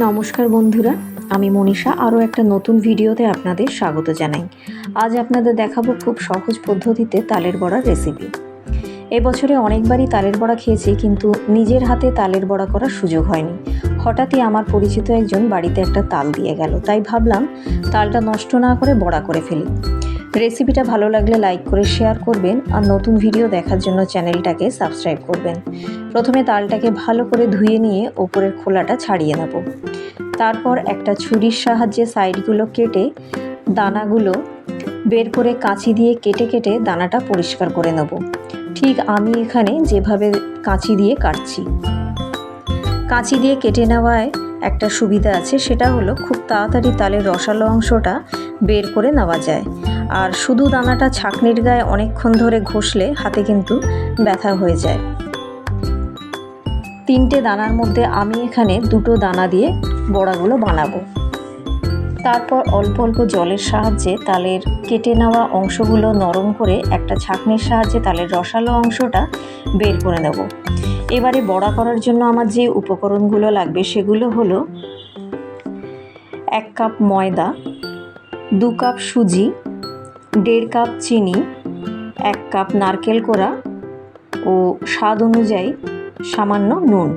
নমস্কার বন্ধুরা, আমি মনীষা আরও একটা নতুন ভিডিওতে আপনাদের স্বাগত জানাই। আজ আপনাদের দেখাবো খুব সহজ পদ্ধতিতে তালের বড়ার রেসিপি এবছরে অনেকবারই তালের বড়া খেয়েছি, কিন্তু নিজের হাতে তালের বড়া করার সুযোগ হয়নি। হঠাৎই আমার পরিচিত একজন বাড়িতে একটা তাল দিয়ে গেল, তাই ভাবলাম তালটা নষ্ট না করে বড়া করে ফেলি। রেসিপিটা ভালো লাগলে লাইক করে শেয়ার করবেন আর নতুন ভিডিও দেখার জন্য চ্যানেলটাকে সাবস্ক্রাইব করবেন। প্রথমে তালটাকে ভালো করে ধুয়ে নিয়ে ওপরের খোলাটা ছাড়িয়ে নেব। তারপর একটা ছুরির সাহায্যে সাইডগুলো কেটে দানাগুলো বের করে কাঁচি দিয়ে কেটে কেটে দানাটা পরিষ্কার করে নেব। ঠিক আমি এখানে যেভাবে কাঁচি দিয়ে কাটছি। কাঁচি দিয়ে কেটে নেওয়ায় একটা সুবিধা আছে, সেটা হলো খুব তাড়াতাড়ি তালের রসালো অংশটা বের করে নেওয়া যায়। আর শুধু দানাটা ছাঁকনির গায়ে অনেকক্ষণ ধরে ঘষলে হাতে কিন্তু ব্যথা হয়ে যায়। তিনটে দানার মধ্যে আমি এখানে দুটো দানা দিয়ে বড়াগুলো বানাবো। তারপর অল্প অল্প জলের সাহায্যে তালের কেটে নেওয়া অংশগুলো নরম করে একটা ছাঁকনির সাহায্যে তালের রসালো অংশটা বের করে নেব। এবারে বড়া করার জন্য আমার যে উপকরণগুলো লাগবে সেগুলো হলো এক কাপ ময়দা, দু কাপ সুজি, দেড় কাপ চিনি, এক কাপ নারকেল কোড়া ও স্বাদ অনুযায়ী সামান্য নুন।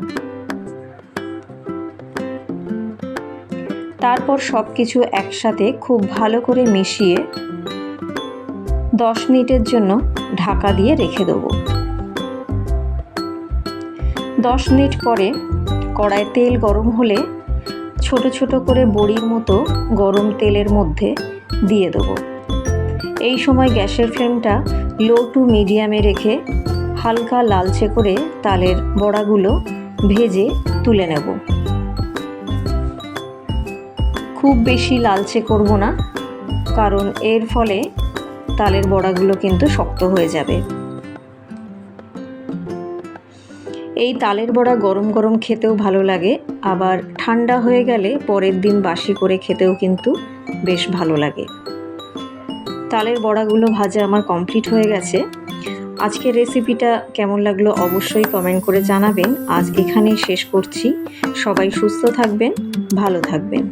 তারপর সব কিছু একসাথে খুব ভালো করে মিশিয়ে দশ মিনিটের জন্য ঢাকা দিয়ে রেখে দেবো। দশ মিনিট পরে কড়ায় তেল গরম হলে ছোট ছোট করে বড়ির মতো গরম তেলের মধ্যে দিয়ে দেবো। এই সময় গ্যাসের ফ্লেমটা লো টু মিডিয়ামে রেখে হালকা লালচে করে তালের বড়াগুলো ভেজে তুলে নেব। খুব বেশি লালচে করব না, কারণ এর ফলে তালের বড়াগুলো কিন্তু শক্ত হয়ে যাবে। এই তালের বড়া গরম গরম খেতেও ভালো লাগে, আবার ঠান্ডা হয়ে গেলে পরের দিন বাসি করে খেতেও কিন্তু বেশ ভালো লাগে। তালের বড়াগুলো ভাজা আমার কমপ্লিট হয়ে গেছে। আজকের রেসিপিটা কেমন লাগল অবশ্যই কমেন্ট করে জানাবেন। আজ এখানেই শেষ করছি। সবাই সুস্থ থাকবেন, ভালো থাকবেন।